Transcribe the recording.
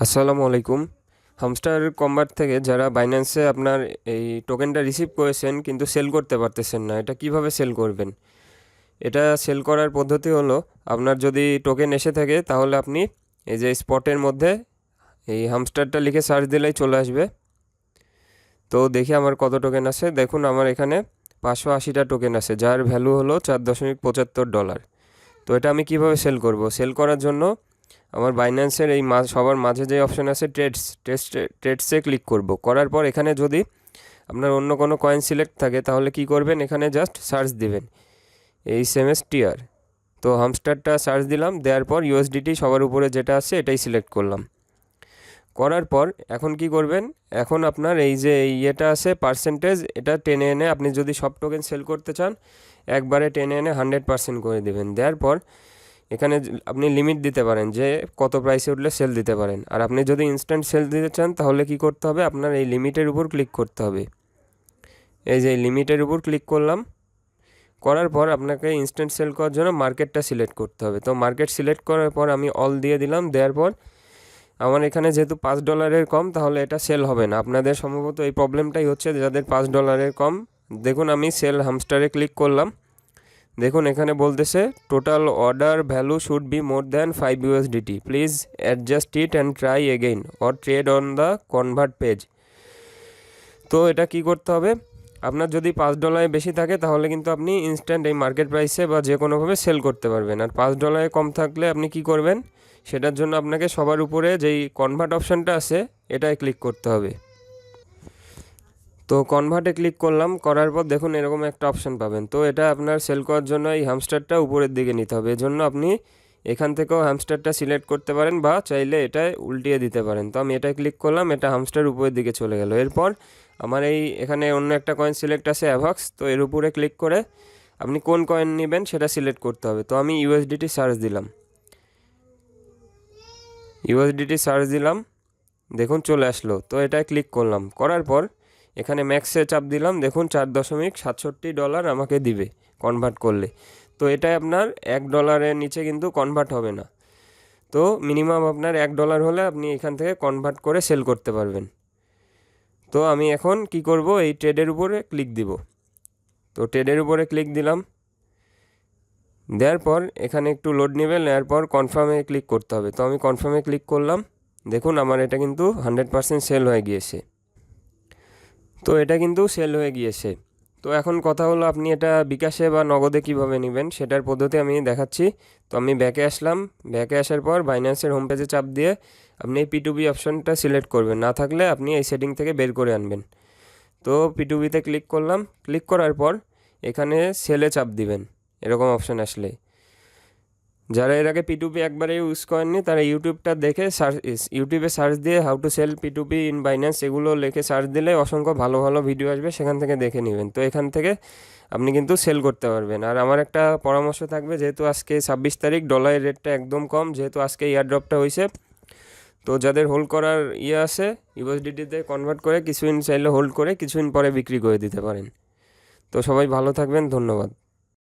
আসসালামু আলাইকুম। হামস্টার কম্বার থেকে যারা বাইন্যান্সে আপনার এই টোকেনটা রিসিভ করেছেন কিন্তু সেল করতে পারতেছেন না, এটা কীভাবে সেল করবেন? এটা সেল করার পদ্ধতি হলো, আপনার যদি টোকেন এসে থাকে তাহলে আপনি এই যে স্পটের মধ্যে এই হামস্টারটা লিখে সার্চ দিলেই চলে আসবে। তো দেখি আমার কত টোকেন আছে। দেখুন আমার এখানে পাঁচশো আশিটা টোকেন আছে, যার ভ্যালু হলো চার দশমিক পঁচাত্তর ডলার তো এটা আমি কীভাবে সেল করব? সেল করার জন্য আমার বাইন্যান্সের এই সবার মাঝে যে অপশান আছে ট্রেডস ট্রেডস ট্রেডসে ক্লিক করব। করার পর এখানে যদি আপনার অন্য কোনো কয়েন সিলেক্ট থাকে, তাহলে কি করবেন? এখানে জাস্ট সার্চ দিবেন। এই সেম এস টিআর তো হামস্টারটা সার্চ দিলাম, দেওয়ার পর ইউএসডিটি সবার উপরে যেটা আছে, এটাই সিলেক্ট করলাম। করার পর এখন কি করবেন? এখন আপনার এই যে ইয়েটা আছে পার্সেন্টেজ এটা টেনে এনে আপনি যদি সব টোকেন সেল করতে চান, একবারে টেনে এনে হান্ড্রেড পার্সেন্ট করে দেবেন। দেওয়ার পর এখানে আপনি লিমিট দিতে পারেন যে কত প্রাইসে উঠলে সেল দিতে পারেন। আর আপনি যদি ইনস্ট্যান্ট সেল দিতে চান, তাহলে কি করতে হবে? আপনার এই লিমিটের উপর ক্লিক করতে হবে। এই যে লিমিটের উপর ক্লিক করলাম, করার পর আপনাকে ইনস্ট্যান্ট সেল করার জন্য মার্কেটটা সিলেক্ট করতে হবে। তো মার্কেট সিলেক্ট করার পর আমি অল দিয়ে দিলাম, দেওয়ার পর আমার এখানে যেহেতু পাঁচ ডলারের কম, তাহলে এটা সেল হবে না। আপনাদের সম্ভবত এই প্রবলেমটাই হচ্ছে যাদের পাঁচ ডলারের কম, দেখুন আমি সেল হামস্টারে ক্লিক করলাম। দেখুন, এখানে বলতেছে total order value should be more than five USDT please adjust it and try again or trade on the convert page তো এটা কি করতে হবে? আপনার যদি পাঁচ ডলারে বেশি থাকে, তাহলে কিন্তু আপনি ইনস্ট্যান্ট এই মার্কেট প্রাইসে বা যে কোনোভাবে সেল করতে পারবেন। আর পাঁচ ডলারে কম থাকলে আপনি কি করবেন? সেটার জন্য আপনাকে সবার উপরে যেই কনভার্ট অপশানটা আছে, এটায় ক্লিক করতে হবে। তো কনভার্টে ক্লিক করলাম, করার পর দেখুন এরকম একটা অপশান পাবেন। তো এটা আপনার সেল করার জন্য এই হ্যামস্টারটা উপরের দিকে নিতে হবে। এজন্য আপনি এখান থেকেও হ্যামস্টারটা সিলেক্ট করতে পারেন বা চাইলে এটায় উল্টিয়ে দিতে পারেন। তো আমি এটায় ক্লিক করলাম, এটা হ্যামস্টার উপরের দিকে চলে গেল। এরপর আমার এই এখানে অন্য একটা কয়েন সিলেক্ট আছে অ্যাভক্স তো এর উপরে ক্লিক করে আপনি কোন কয়েন নেবেন সেটা সিলেক্ট করতে হবে। তো আমি ইউএসডিটি সার্চ দিলাম। ইউএসডিটি সার্চ দিলাম। দেখুন চলে আসলো। তো এটায় ক্লিক করলাম। করার পর এখানে ম্যাক্সে চাপ দিলাম। দেখুন, চার দশমিক সাতষট্টি ডলার আমাকে দিবে কনভার্ট করলে। তো এটাই আপনার এক ডলারের নিচে কিন্তু কনভার্ট হবে না। তো মিনিমাম আপনার এক ডলার হলে আপনি এখান থেকে কনভার্ট করে সেল করতে পারবেন। তো আমি এখন কি করব? এই ট্রেডের উপরে ক্লিক দিব। তো ট্রেডের উপরে ক্লিক দিলাম। দেওয়ার পর এখানে একটু লোড নেবে নেওয়ার পর কনফার্মে ক্লিক করতে হবে। তো আমি কনফার্মে ক্লিক করলাম। দেখুন, আমার এটা কিন্তু হান্ড্রেড পার্সেন্ট সেল হয়ে গিয়েছে। তো এটা কিন্তু সেল হয়ে গিয়েছে। তো এখন কথা হলো আপনি এটা বিকাশে বা নগদে কীভাবে নেবেন সেটার পদ্ধতি আমি দেখাচ্ছি। তো আমি ব্যাকে আসলাম। ব্যাকে আসার পর বাইন্যান্সের হোম পেজে চাপ দিয়ে আপনি এই পিটুবি অপশনটা সিলেক্ট করবেন। না থাকলে আপনি এই সেটিং থেকে বের করে আনবেন। তো পিটুবিতে ক্লিক করলাম। ক্লিক করার পর এখানে সেলে চাপ দিবেন। এরকম অপশন আসলে। যারা এর আগে পিটুপি একবারে ইউজ করেননি, তারা ইউটিউবটা দেখে সার্চ ইউটিউবে সার্চ দিয়ে how to sell P two P in Binance এগুলো লিখে সার্চ দিলে অসংখ্য ভালো ভালো ভিডিও আসবে, সেখান থেকে দেখে নেবেন। তো এখান থেকে আপনি কিন্তু সেল করতে পারবেন। আর আমার একটা পরামর্শ থাকবে, যেহেতু আজকে ছাব্বিশ তারিখ ডলারের রেটটা একদম কম, যেহেতু আজকে ইয়ার ড্রপটা হয়েছে তো যাদের হোল্ড করার ইয়ে আছে ইউএসডিটিতে কনভার্ট করে কিছুদিন চাইলে হোল্ড করে কিছুদিন পরে বিক্রি করে দিতে পারেন। তো সবাই ভালো থাকবেন, ধন্যবাদ।